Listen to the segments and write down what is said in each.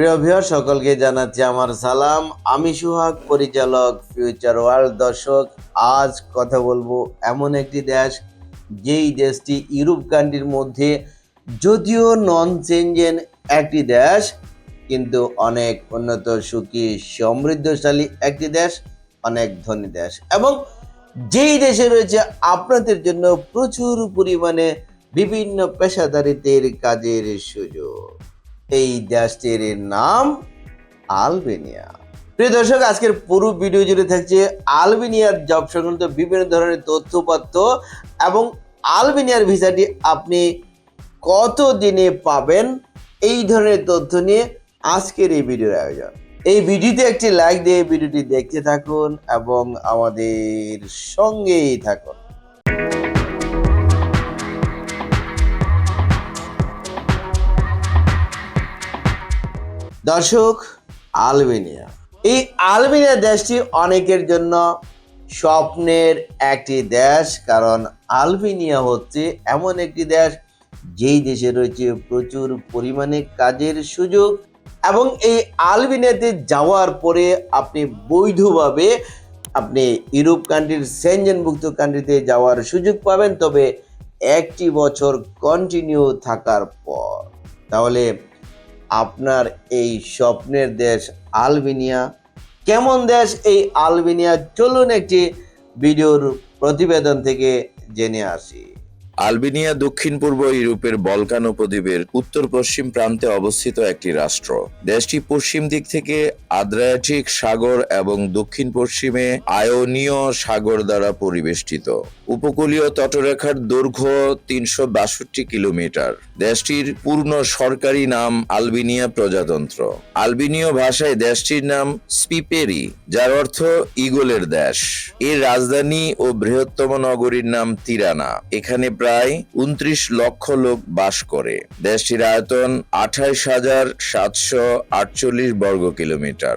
প্রিয় ভিউয়ার, সকলকে জানাচ্ছি আমার সালাম। আমি সুহাগ, পরিচালক ফিউচার ওয়ার্ল্ড দর্শক। আজ কথা বলব এমন একটি দেশ, যেই দেশটি ইউরোপ কান্ট্রির মধ্যে যদিও নন চেঞ্জেন একটি দেশ, কিন্তু অনেক উন্নত, সুখী, সমৃদ্ধশালী একটি দেশ, অনেক ধনী দেশ। এবং যেই দেশে রয়েছে, আপনাদের জন্য প্রচুর পরিমাণে বিভিন্ন পেশাদারিত্বের কাজের সুযোগ। এই দেশটির নাম আলবেনিয়া। প্রিয় দর্শক, আজকের পুরো ভিডিও জুড়ে থাকছে আলবেনিয়ার জব সংক্রান্ত বিভিন্ন ধরনের তথ্যপত্র এবং আলবেনিয়ার ভিসাটি আপনি কত দিনে পাবেন? এই ধরনের তথ্য নিয়ে আজকের এই ভিডিওর আয়োজন। এই ভিডিওতে একটি লাইক দিয়ে ভিডিওটি দেখতে থাকুন এবং আমাদের সঙ্গেই থাকুন। দর্শক, আলবেনিয়া। এই আলবেনিয়া দেশটি অনেকের জন্য স্বপ্নের একটি দেশ, কারণ আলবেনিয়া হচ্ছে এমন একটি দেশ যেই দেশে রয়েছে প্রচুর পরিমাণে কাজের সুযোগ এবং এই আলবেনিয়াতে যাওয়ার পরে আপনি বৈধভাবে আপনি ইউরোপ কান্ট্রির সেনজেনভুক্ত কান্ট্রিতে যাওয়ার সুযোগ পাবেন। তবে একটি বছর কন্টিনিউ থাকার পর। তাহলে আপনার এই স্বপ্নের দেশ আলবেনিয়া। কেমন দেশ এই আলবেনিয়া? চলুন একটি ভিডিওর প্রতিবেদন থেকে জেনে আসি। আলবেনিয়া, দক্ষিণ পূর্ব ইউরোপের বলকান উপদ্বীপের উত্তর পশ্চিম প্রান্তে অবস্থিত একটি রাষ্ট্র। দেশটি পশ্চিম দিক থেকে আদ্রিয়াটিক সাগর এবং দক্ষিণ পশ্চিমে আয়োনীয় সাগর দ্বারা পরিবেষ্টিত। উপকূলীয় তটরেখার দৈর্ঘ্য তিনশো বাষট্টি কিলোমিটার। দেশটির পূর্ণ সরকারি নাম আলবেনিয়া প্রজাতন্ত্র। আলবেনীয় ভাষায় দেশটির নাম স্পিপেরি, যার অর্থ ইগলের দেশ। এর রাজধানী ও বৃহত্তম নগরীর নাম তিরানা। এখানে প্রায় উনত্রিশ লক্ষ লোক বাস করে। দেশটির আয়তন আঠাইশ হাজার সাতশো আটচল্লিশ বর্গ কিলোমিটার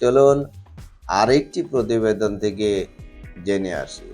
চলুন আরেকটি প্রতিবেদন থেকে জেনে আসি।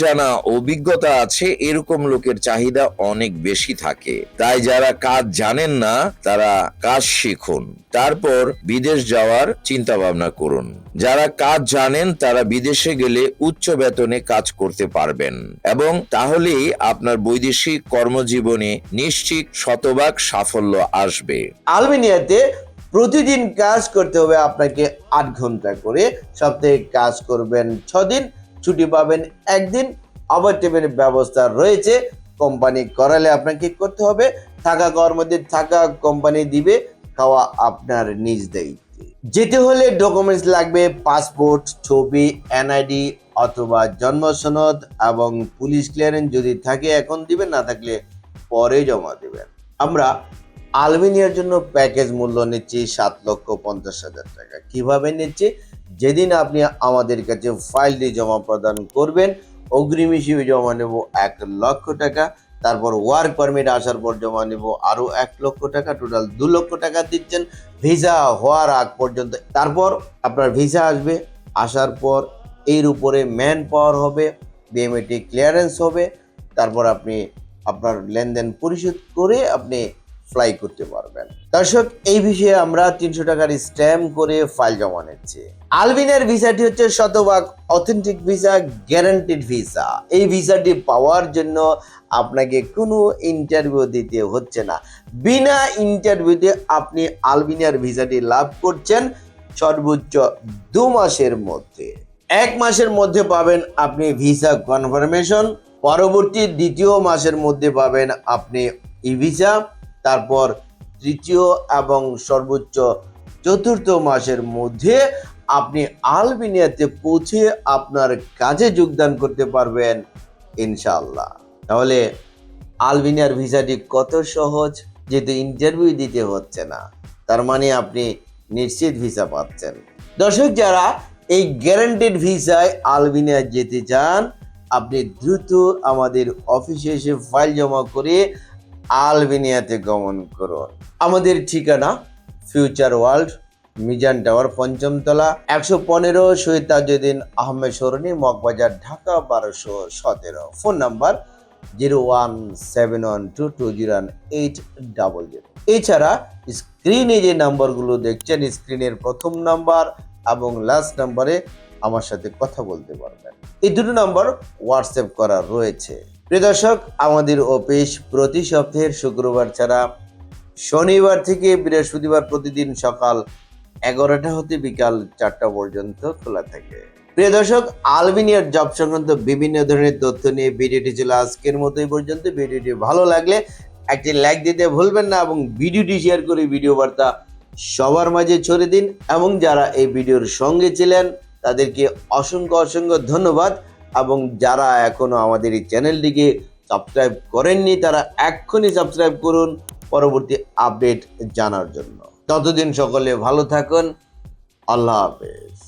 জানা অভিজ্ঞতা আছে, এরকম লোকের চাহিদা অনেক বেশি থাকে। তাই যারা কাজ জানেন না, তারা কাজ শিখুন। তারপর বিদেশ যাওয়ার চিন্তা ভাবনা করুন। যারা কাজ জানেন, তারা বিদেশে গেলে উচ্চ বেতনে কাজ করতে পারবেন। এবং তাহলেই আপনার বৈদেশিক কর্মজীবনে নিশ্চিত শতভাগ সাফল্য আসবে। আলবেনিয়াতে প্রতিদিন কাজ করতে হবে আপনাকে আট ঘণ্টা করে। সপ্তাহে কাজ করবেন ছ দিন ছুটি পাবেন একদিন। ওভার টাইমের ব্যবস্থা রয়েছে। কোম্পানি করালে আপনাকে করতে হবে? থাকা কর্মদের থাকা কোম্পানি দিবে, খাওয়া আপনার নিজ দায়িত্বে। যেতে হলে ডকুমেন্টস লাগবে পাসপোর্ট ছবি এনআইডি অথবা জন্ম সনদ এবং পুলিশ ক্লিয়ারেন্স যদি থাকে, এখন দিবেন, না থাকলে পরে জমা দেবেন। আমরা আলবেনিয়ার জন্য প্যাকেজ মূল্য নিচ্ছি সাত লক্ষ পঞ্চাশ হাজার টাকা। কীভাবে নিচ্ছি? যেদিন আপনি আমাদের কাছে ফাইলটি জমা প্রদান করবেন, অগ্রিম হিসেবে জমা নেব এক লক্ষ টাকা, তারপর ওয়ার্ক পারমিট আসার পর জমা নেব আরও এক লক্ষ টাকা, টোটাল দু লক্ষ টাকা দিচ্ছেন। ভিসা হওয়ার আগ পর্যন্ত, তারপর আপনার ভিসা আসবে, আসার পর এর উপরে ম্যান পাওয়ার হবে, বিএমএটি ক্লিয়ারেন্স হবে, তারপর আপনি আপনার লেনদেন পরিশোধ করে আপনি ফ্লাই করতে পারবেন। দর্শক, এই বিষয়ে আমরা তিনশো টাকার স্ট্যাম্প করে ফাইল জমা নিচ্ছি। আলবিনের ভিসাটি হচ্ছে শতভাগ অথেন্টিক ভিসা গ্যারান্টিড ভিসা এই ভিসাটি পাওয়ার জন্য আপনাকে কোনো ইন্টারভিউ দিতে হচ্ছে না। বিনা ইন্টারভিউতে আপনি আলবিনিয়ার ভিসাটি লাভ করছেন সর্বোচ্চ দু মাসের মধ্যে। এক মাসের মধ্যে পাবেন আপনি ভিসা কনফার্মেশন পরবর্তী দ্বিতীয় মাসের মধ্যে পাবেন আপনি ই ভিসা তারপর তৃতীয় এবং সর্বোচ্চ চতুর্থ মাসের মধ্যে আপনি আলবেনিয়াতে পৌঁছে আপনার কাজে যোগদান করতে পারবেন ইনশাল্লাহ তাহলে আলবেনিয়ার ভিসাটি কত সহজ, যেহেতু ইন্টারভিউ দিতে হচ্ছে না, তার মানে আপনি নিশ্চিত ভিসা পাচ্ছেন। দর্শক, যারা এই গ্যারান্টেড ভিসায় আলবেনিয়া যেতে চান, আপনি দ্রুত আমাদের অফিসে এসে ফাইল জমা করে আলবেনিয়াতে গমন করুন। আমাদের ঠিকানা ফিউচার ওয়ার্ল্ড, মিজান টাওয়ার, পঞ্চমতলা, একশো পনেরো শহীদ তাজুদ্দিন আহমেদ সরণি, মগবাজার, ঢাকা, বারোশো সতেরো। Phone number zero one seven one two two zero one eight double zero. এছাড়া স্ক্রিনে যে নাম্বারগুলো দেখছেন, স্ক্রিনের প্রথম নাম্বার এবং লাস্ট নাম্বারে আমার সাথে কথা বলতে পারবেন। এই দুটো নাম্বার হোয়াটসঅ্যাপ করা রয়েছে। প্রিয় দর্শক, আমাদের অফিস প্রতি সপ্তাহের শুক্রবার ছাড়া শনিবার থেকে বৃহস্পতিবার প্রতিদিন সকাল এগারোটা হতে বিকাল চারটা পর্যন্ত খোলা থাকে। প্রিয় দর্শক, আলবিনিয়ার জব সংক্রান্ত বিভিন্ন ধরনের তথ্য নিয়ে ভিডিওটি ছিল আজকের মতো পর্যন্ত। ভিডিওটি ভালো লাগলে একটি লাইক দিতে ভুলবেন না এবং ভিডিওটি শেয়ার করে ভিডিও বার্তা সবার মাঝে ছড়িয়ে দিন। এবং যারা এই ভিডিওর সঙ্গে ছিলেন তাদেরকে অসংখ্য অসংখ্য ধন্যবাদ এবং যারা এখনও আমাদের এই চ্যানেলটিকে সাবস্ক্রাইব করেননি, তারা এক্ষুনি সাবস্ক্রাইব করুন পরবর্তী আপডেট জানার জন্য। ততদিন সকলে ভালো থাকুন। আল্লাহ হাফেজ।